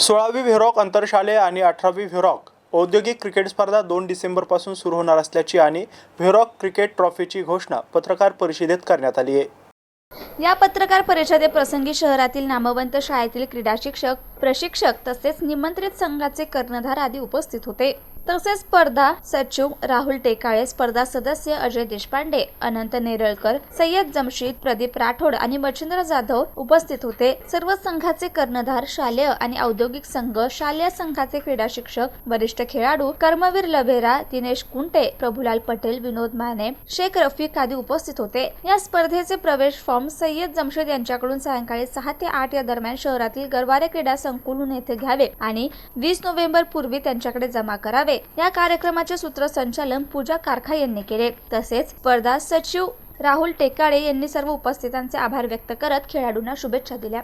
सोळावी व्हेरॉक आंतरशालेय आणि अठरावी व्हेरॉक औद्योगिक क्रिकेट स्पर्धा दोन डिसेंबरपासून सुरू होणार असल्याची आणि व्हेरॉक क्रिकेट ट्रॉफीची घोषणा पत्रकार परिषदेत करण्यात आली आहे. या पत्रकार परिषदेप्रसंगी शहरातील नामवंत शाळेतील क्रीडा शिक्षक प्रशिक्षक तसेच निमंत्रित संघाचे कर्णधार आदी उपस्थित होते. तसेच स्पर्धा सचिव राहुल टेकाळे स्पर्धा सदस्य अजय देशपांडे अनंत नेरळकर सय्यद जमशीद प्रदीप राठोड आणि मच्छिंद्र जाधव उपस्थित होते. सर्व संघाचे कर्णधार शालेय आणि औद्योगिक संघ शालेय संघाचे क्रीडा शिक्षक वरिष्ठ खेळाडू कर्मवीर लभेरा दिनेश कुंटे प्रभुलाल पटेल विनोद माने शेख रफिक आदी उपस्थित होते. या स्पर्धेचे प्रवेश फॉर्म सय्यद जमशेद यांच्याकडून सायंकाळी सहा ते आठ या दरम्यान शहरातील गरवारे क्रीडा संकुलन येथे घ्यावे आणि वीस नोव्हेंबर पूर्वी त्यांच्याकडे जमा करावे. या कार्यक्रमाचे सूत्रसंचालन पूजा कारखा यांनी केले. तसेच स्पर्धा सचिव राहुल टेकाळे यांनी सर्व उपस्थितांचे आभार व्यक्त करत खेळाडूंना शुभेच्छा दिल्या.